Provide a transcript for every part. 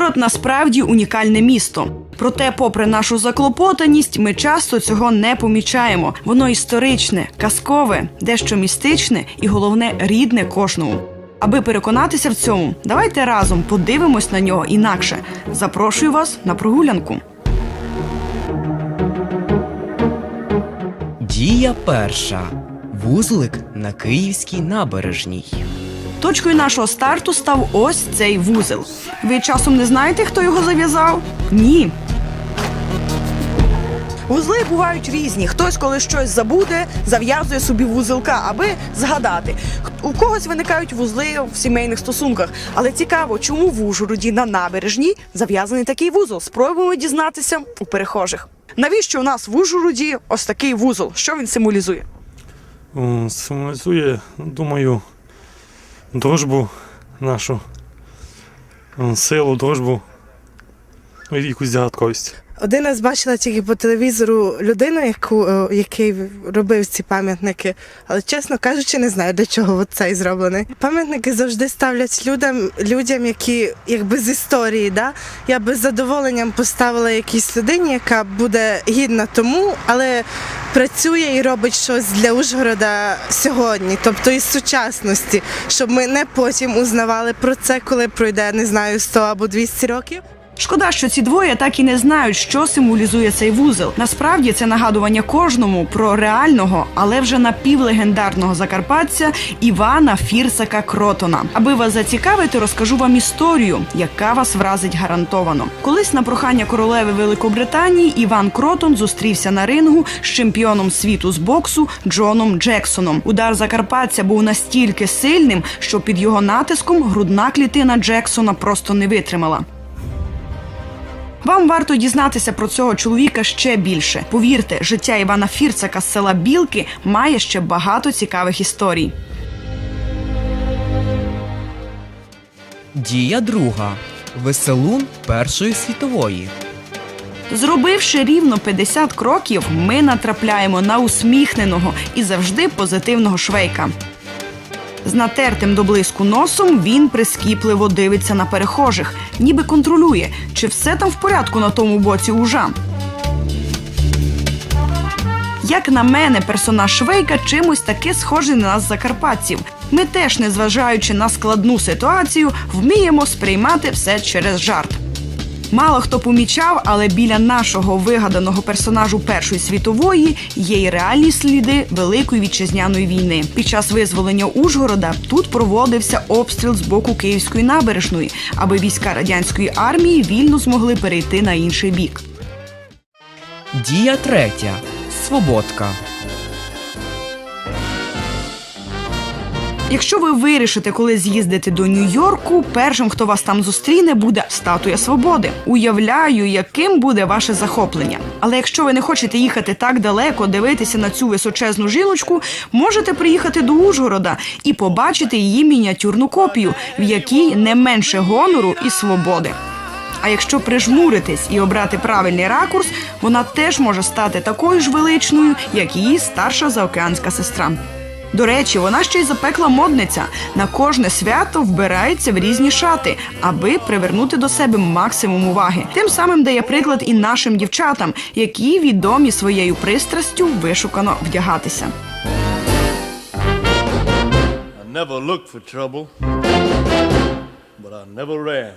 Ужгород насправді унікальне місто. Проте, попри нашу заклопотаність, ми часто цього не помічаємо. Воно історичне, казкове, дещо містичне і головне рідне кожному. Аби переконатися в цьому, давайте разом подивимось на нього інакше. Запрошую вас на прогулянку. Дія перша. Вузлик на Київській набережній. Точкою нашого старту став ось цей вузел. Ви часом не знаєте, хто його зав'язав? Ні. Вузли бувають різні. Хтось, коли щось забуде, зав'язує собі вузелка, аби згадати. У когось виникають вузли в сімейних стосунках. Але цікаво, чому в Ужгороді на набережній зав'язаний такий вузол? Спробуємо дізнатися у перехожих. Навіщо у нас в Ужгороді ось такий вузол? Що він символізує? Символізує, думаю, дружбу нашу, силу, дружбу і якусь загадковість. Один раз бачила тільки по телевізору людину, яку, е, який робив ці пам'ятники, але чесно кажучи, не знаю для чого цей зроблений. Пам'ятники завжди ставлять людям, людям, які якби з історії. Да? Я би з задоволенням поставила якійсь людині, яка буде гідна тому, але працює і робить щось для Ужгорода сьогодні, тобто із сучасності, щоб ми не потім узнавали про це, коли пройде, не знаю, 100 або 200 років. Шкода, що ці двоє так і не знають, що символізує цей вузел. Насправді це нагадування кожному про реального, але вже напівлегендарного закарпатця Івана Фірсака Кротона. Аби вас зацікавити, розкажу вам історію, яка вас вразить гарантовано. Колись на прохання королеви Великобританії Іван Кротон зустрівся на рингу з чемпіоном світу з боксу Джоном Джексоном. Удар закарпатця був настільки сильним, що під його натиском грудна клітина Джексона просто не витримала. Вам варто дізнатися про цього чоловіка ще більше. Повірте, життя Івана Фірцака з села Білки має ще багато цікавих історій. Дія друга. Веселун Першої світової. Zробивши рівно 50 кроків, ми натрапляємо на усміхненого і завжди позитивного швейка. З натертим до блиску носом він прискіпливо дивиться на перехожих, ніби контролює, чи все там в порядку на тому боці ужа. Як на мене, персонаж Швейка чимось таки схожий на нас закарпатців. Ми теж, незважаючи на складну ситуацію, вміємо сприймати все через жарт. Мало хто помічав, але біля нашого вигаданого персонажу Першої світової є й реальні сліди Великої вітчизняної війни. Під час визволення Ужгорода тут проводився обстріл з боку Київської набережної, аби війська радянської армії вільно змогли перейти на інший бік. Дія третя. Свободка. Якщо ви вирішите коли з'їздити до Нью-Йорку, першим, хто вас там зустріне, буде статуя свободи. Уявляю, яким буде ваше захоплення. Але якщо ви не хочете їхати так далеко, дивитися на цю височезну жіночку, можете приїхати до Ужгорода і побачити її мініатюрну копію, в якій не менше гонору і свободи. А якщо прижмуритись і обрати правильний ракурс, вона теж може стати такою ж величною, як її старша заокеанська сестра. До речі, вона ще й запекла модниця. На кожне свято вбирається в різні шати, аби привернути до себе максимум уваги. Тим самим дає приклад і нашим дівчатам, які відомі своєю пристрастю вишукано вдягатися. I never looked for trouble, but I never ran.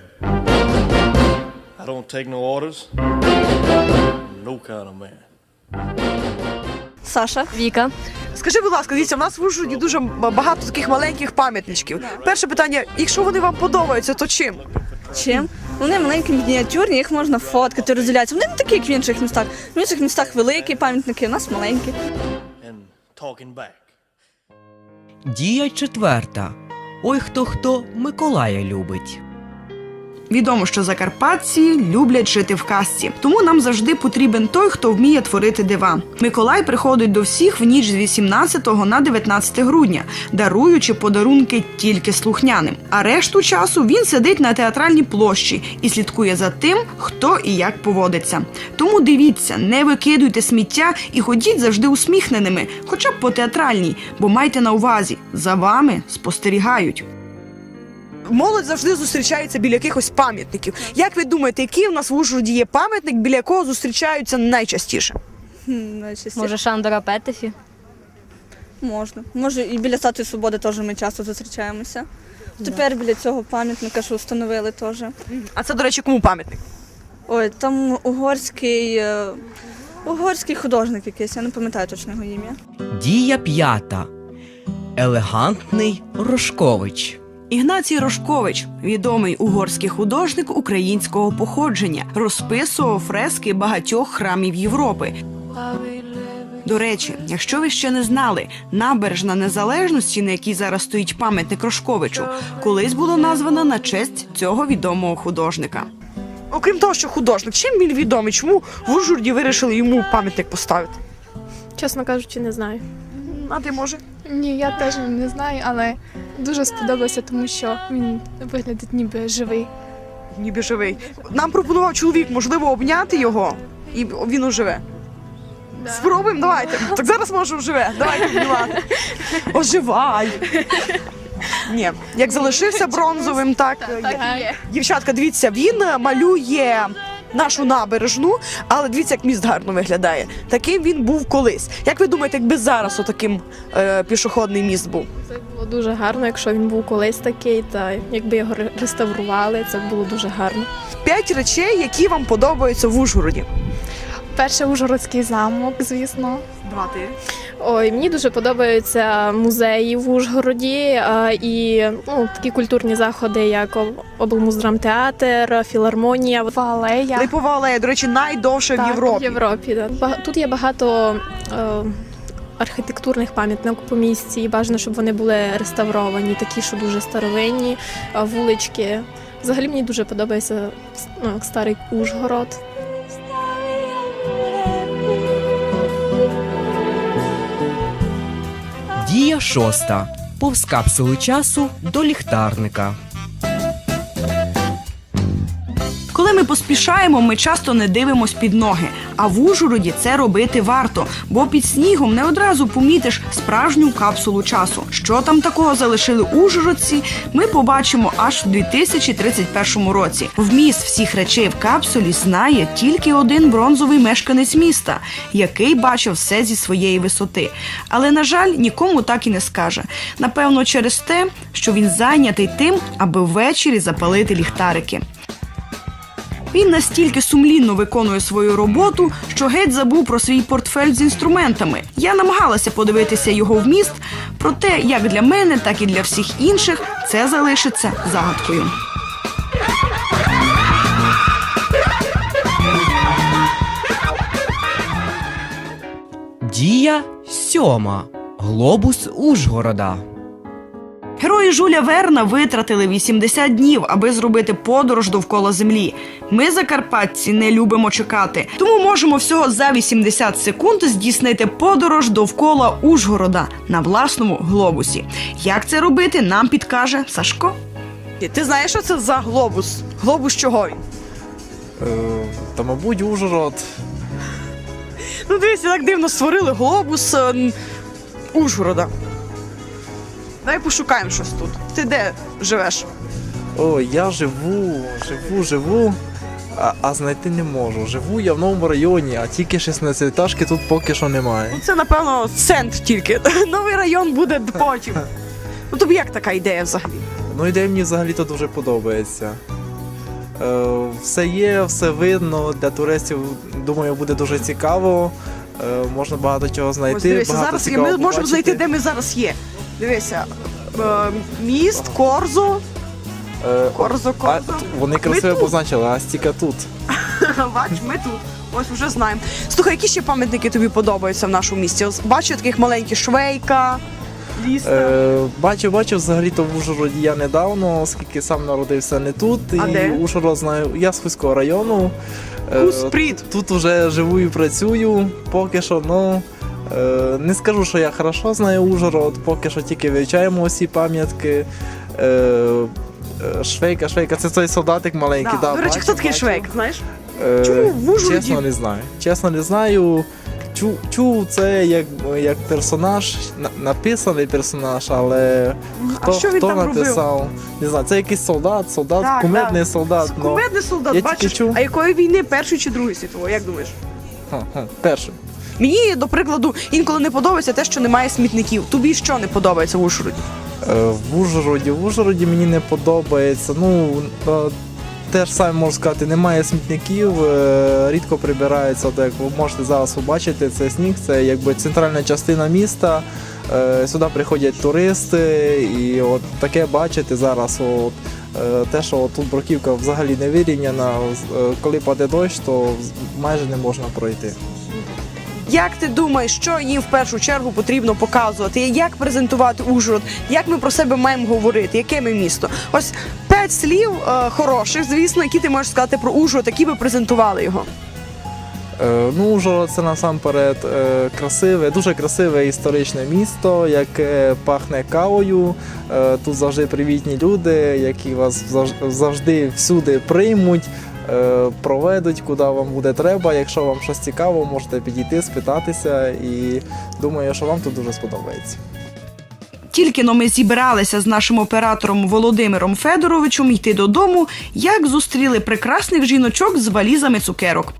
I don't take no orders, no kind of man. Саша, Віка. Скажи, будь ласка, дивіться, в нас в Ужгороді дуже багато таких маленьких пам'ятничків. Перше питання: якщо вони вам подобаються, то чим? Чим? Вони маленькі, мініатюрні, їх можна фоткати, розділятися. Вони не такі, як в інших містах. В інших містах великі пам'ятники, у нас маленькі. Дія четверта. Ой хто хто Миколая любить. Відомо, що закарпатці люблять жити в казці, тому нам завжди потрібен той, хто вміє творити дива. Миколай приходить до всіх в ніч з 18 на 19 грудня, даруючи подарунки тільки слухняним. А решту часу він сидить на театральній площі і слідкує за тим, хто і як поводиться. Тому дивіться, не викидуйте сміття і ходіть завжди усміхненими, хоча б по театральній, бо майте на увазі, за вами спостерігають. Молодь завжди зустрічається біля якихось пам'ятників. Як ви думаєте, який у нас в Ужгороді є пам'ятник, біля якого зустрічаються найчастіше? Найчастіше. Може, Шандора Петефі? Можна. Може, і біля статуї свободи теж ми часто зустрічаємося. Тепер біля цього пам'ятника, що встановили теж. А це, до речі, кому пам'ятник? Ой, там угорський, е, угорський художник якийсь, я не пам'ятаю точно його ім'я. Дія п'ята. Елегантний Рожкович. Ігнацій Рожкович, відомий угорський художник українського походження, розписував фрески багатьох храмів Європи. До речі, якщо ви ще не знали, набережна незалежності, на якій зараз стоїть пам'ятник Рожковичу, колись було названо на честь цього відомого художника. Окрім того, що художник, чим він відомий? Чому в Ужгороді вирішили йому пам'ятник поставити? Чесно кажучи, не знаю. А ти може? Ні, я теж не знаю, але дуже сподобався, тому що він виглядить ніби живий. Ніби живий. Нам пропонував чоловік, можливо, обняти його, і він оживе. Спробуємо, давайте. Так зараз може оживе. Давайте обнімати. Оживай. Ні, як залишився бронзовим, так. Так, Дівчатка, дивіться, він малює нашу набережну, але дивіться, як міст гарно виглядає. Таким він був колись. Як ви думаєте, якби зараз отаким е, пішохідний міст був? Це було дуже гарно, якщо він був колись такий, та якби його реставрували, це було дуже гарно. П'ять речей, які вам подобаються в Ужгороді. Перший Ужгородський замок, звісно. Два ти. Ой, мені дуже подобаються музеї в Ужгороді а, і ну, такі культурні заходи, як Об- облмуздрамтеатр, філармонія. Валея. Липова алея, до речі, найдовша в Європі. В Європі. Да. Тут є багато е, архітектурних пам'яток по місті, і бажано, щоб вони були реставровані, такі, що дуже старовинні, вулички. Взагалі мені дуже подобається ну, старий Ужгород. Дія шоста. Повз капсули часу до ліхтарника. Поспішаємо, ми часто не дивимось під ноги. А в Ужгороді це робити варто, бо під снігом не одразу помітиш справжню капсулу часу. Що там такого залишили ужгородці, ми побачимо аж в 2031 році. Вміст всіх речей в капсулі знає тільки один бронзовий мешканець міста, який бачив все зі своєї висоти. Але на жаль, нікому так і не скаже. Напевно, через те, що він зайнятий тим, аби ввечері запалити ліхтарики. Він настільки сумлінно виконує свою роботу, що геть забув про свій портфель з інструментами. Я намагалася подивитися його вміст, проте як для мене, так і для всіх інших це залишиться загадкою. Дія сьома. Глобус Ужгорода. Герої Жуля Верна витратили 80 днів, аби зробити подорож довкола землі. Ми, закарпатці, не любимо чекати, тому можемо всього за 80 секунд здійснити подорож довкола Ужгорода на власному глобусі. Як це робити, нам підкаже Сашко. Ти знаєш, що це за глобус? Глобус чого він? Е, Та, мабуть, Ужгород. Ну, дивіться, так дивно створили глобус е, м, Ужгорода. Давай пошукаємо щось тут. Ти де живеш? О, я живу, живу, живу, а, а знайти не можу. Живу я в новому районі, а тільки 16-етажки тут поки що немає. Ну, Це, напевно, центр тільки. Новий район буде потім. Ну тобі як така ідея взагалі? Ну, ідея мені взагалі-то дуже подобається. Е, все є, все видно. Для туристів, думаю, буде дуже цікаво. Е, можна багато чого знайти. Ось дивися, багато зараз є. цікавого ми можемо побачити. знайти, де ми зараз є. Дивися. е, Міст, Корзо. Е, Корзо, а, Корзо. т- вони красиво тут. позначили, а стіка тут. Бач, ми тут. Ось вже знаємо. Слухай, які ще пам'ятники тобі подобаються в нашому місті? Ось Бачу таких маленьких швейка, ліс. Е, бачив, бачив взагалі-то в Ужгороді я недавно, оскільки сам народився не тут. А і де? Ужгород знаю, я з Хуського району. Е. Тут уже живу і працюю, поки що, ну. Е, не скажу, що я хорошо знаю Ужгород, поки що тільки вивчаємо усі пам'ятки. Е, е, швейка, швейка, це той солдатик маленький. Да. Да, До речі, хто такий швейк, знаєш? Чому в Ужгороді? Чесно, не знаю. Чесно, не знаю. чув, це як, як персонаж, написаний персонаж, але хто, що він хто там робив? Не знаю, це якийсь солдат, солдат, Так, кумедний так. солдат. ну, Кумедний солдат, я бачиш, чув. а якої війни першої чи другої світової, як думаєш? ха. Мені, до прикладу, інколи не подобається те, що немає смітників. Тобі що не подобається в Ужгороді? Е, В Ужгороді. В Ужгороді мені не подобається. Ну, е, те ж саме можу сказати, немає смітників, е, рідко прибирається, от як ви можете зараз побачити, це сніг, це якби центральна частина міста. Е, Сюди приходять туристи, і от таке бачите зараз. От, те, що тут бруківка взагалі не вирівняна, е, коли паде дощ, то майже не можна пройти. Як ти думаєш, що їм в першу чергу потрібно показувати? Як презентувати Ужгород? Як ми про себе маємо говорити? Яке ми місто? Ось п'ять слів е, хороших, звісно, які ти можеш сказати про Ужгород, які би презентували його. Е, Ну, Ужгород це насамперед е, красиве, дуже красиве історичне місто, яке пахне кавою. Е, Тут завжди привітні люди, які вас завж- завжди всюди приймуть, проведуть, куди вам буде треба. Якщо вам щось цікаво, можете підійти, спитатися. І думаю, що вам тут дуже сподобається. Тільки но ми зібралися з нашим оператором Володимиром Федоровичем йти додому, як зустріли прекрасних жіночок з валізами цукерок.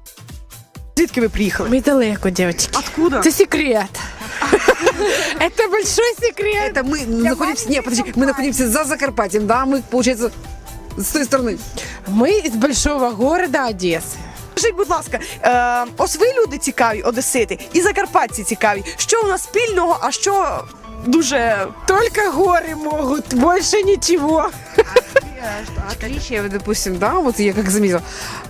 Звідки ви приїхали? Ми далеко, дівчатки. Откуда? Це секрет. Это большой секрет. Это мы находимся, нет, подожди, мы находимся за Закарпатьем, да, мы, получается, с той стороны. Ми із большого города Одеси. Скажіть, будь ласка, е, ось ви люди цікаві, одесити, і закарпатці цікаві. Що у нас спільного, а що дуже Только горы могут, больше ничего. Отличие, допустим, да, вот я как заметила,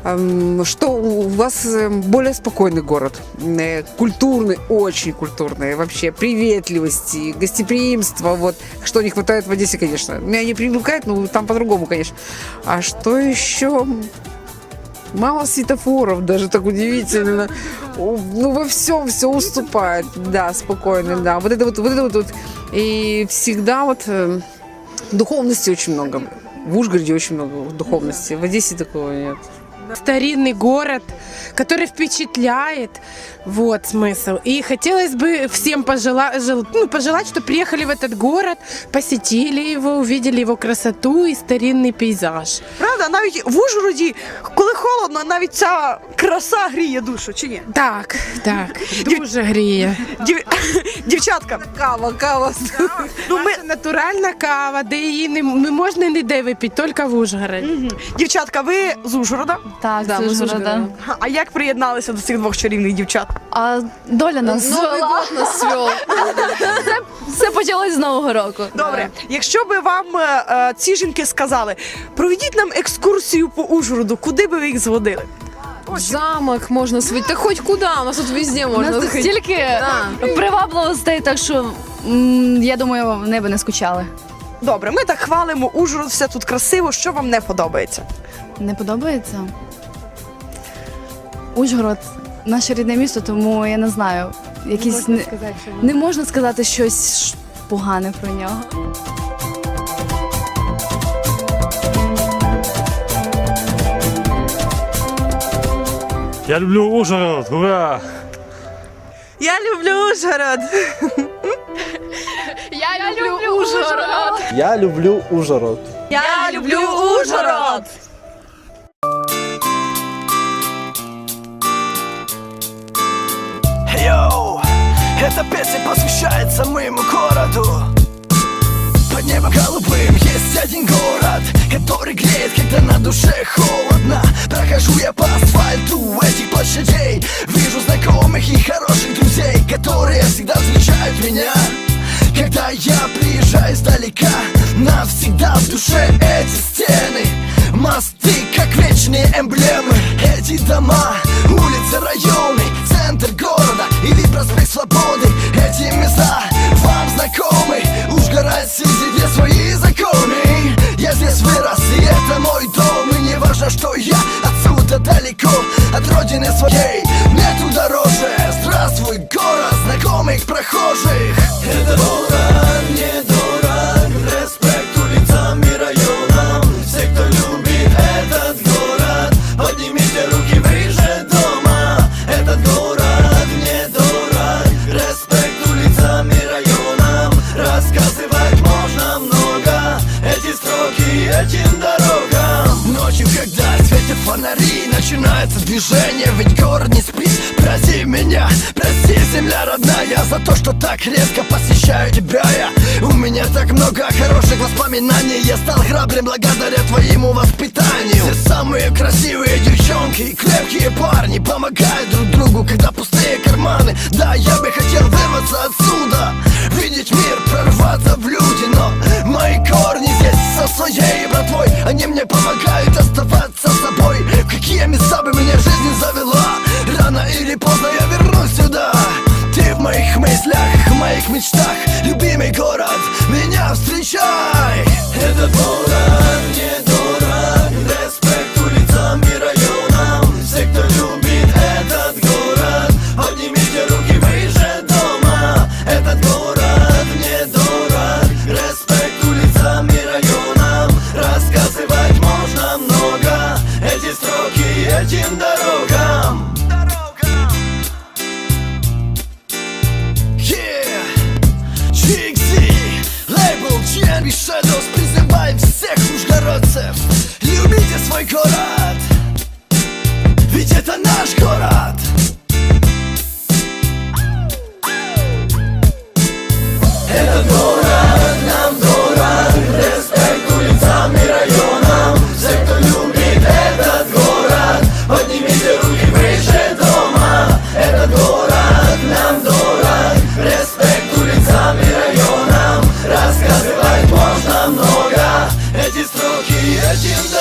эм, что у вас э, более спокойный город, э, культурный, очень культурный, вообще приветливости, гостеприимства, вот, что не хватает в Одессе, конечно. Меня не привлекает, но там по-другому, конечно. А что еще? Мало светофоров, даже так удивительно. О, Ну, во всем все уступает. Да, спокойно, да. Вот это вот, вот это вот, вот. И всегда вот э, духовности очень много. В Ужгороде очень много духовности. В Одессе такого нет. Старинный город, который впечатляет. Вот смысл. И хотелось бы всем пожелать, ну, пожелать, что приехали в этот город, посетили его, увидели его красоту и старинный пейзаж. правда, навіть в Ужгороді, коли холодно, навіть ця краса гріє душу, чи ні? Так, так, дуже гріє. Дів... Дівчатка, Кава, кава. ну ми Наша натуральна кава, де її не, не можна ніде випити, тільки в Ужгороді. Мгм. дівчатка, ви з Ужгорода? Так, Да, це ми з Ужгорода. А як приєдналися до цих двох чарівних дівчат? А доля нас звела. нас свел. Це, це почалось з Нового року. Добре, якщо би вам е, е, ці жінки сказали, проведіть нам екскурсію по Ужгороду, куди би ви їх зводили? Замок можно сводить. Да хоть куда, у нас тут везде У можно нас тут заходить. стільки привабливостей, так що м, я думаю, вони би не скучали. Добре, ми так хвалимо Ужгород, все тут красиво. Що вам не подобається? Не подобається? Ужгород наше рідне місто, тому я не знаю. Якісь не, не можна сказати щось погане про нього. Я люблю Ужгород, ура! Я люблю Ужгород. Я, люблю Ужгород! Я люблю Ужгород. Я люблю Ужгород. Эта песня посвящается моему городу. Под небом голубым есть один город Который греет, когда на душе холодно. Прохожу я по асфальту этих площадей Вижу знакомых и хороших друзей Которые всегда встречают меня. Когда я приезжаю издалека Навсегда в душе эти стены. Мосты, как вечные эмблемы Эти дома, улицы, районы Центр города или проспект Свободы Эти места вам знакомы Ужгород Сити, где свои законы Я здесь вырос, и это мой дом И не важно, что я отсюда далеко От родины своей Мне тут дороже Здравствуй, город знакомых прохожих Это город Начинается движение, ведь город не спит. Прости меня, прости, земля родная За то, что так редко посещаю тебя я. У меня так много хороших воспоминаний Я стал храбрым благодаря твоему воспитанию. Все самые красивые девчонки и крепкие парни Помогают друг другу, когда пустые карманы. Да, я бы хотел вырваться отсюда Видеть мир, прорваться в люди Но мои корни здесь со своей братвой. Они мне помогают оставаться какие места бы меня жизнь завела Рано или поздно я вернусь сюда Ты в моих мыслях, в моих мечтах Любимый город, меня встречай Этот город много Эти строки, эти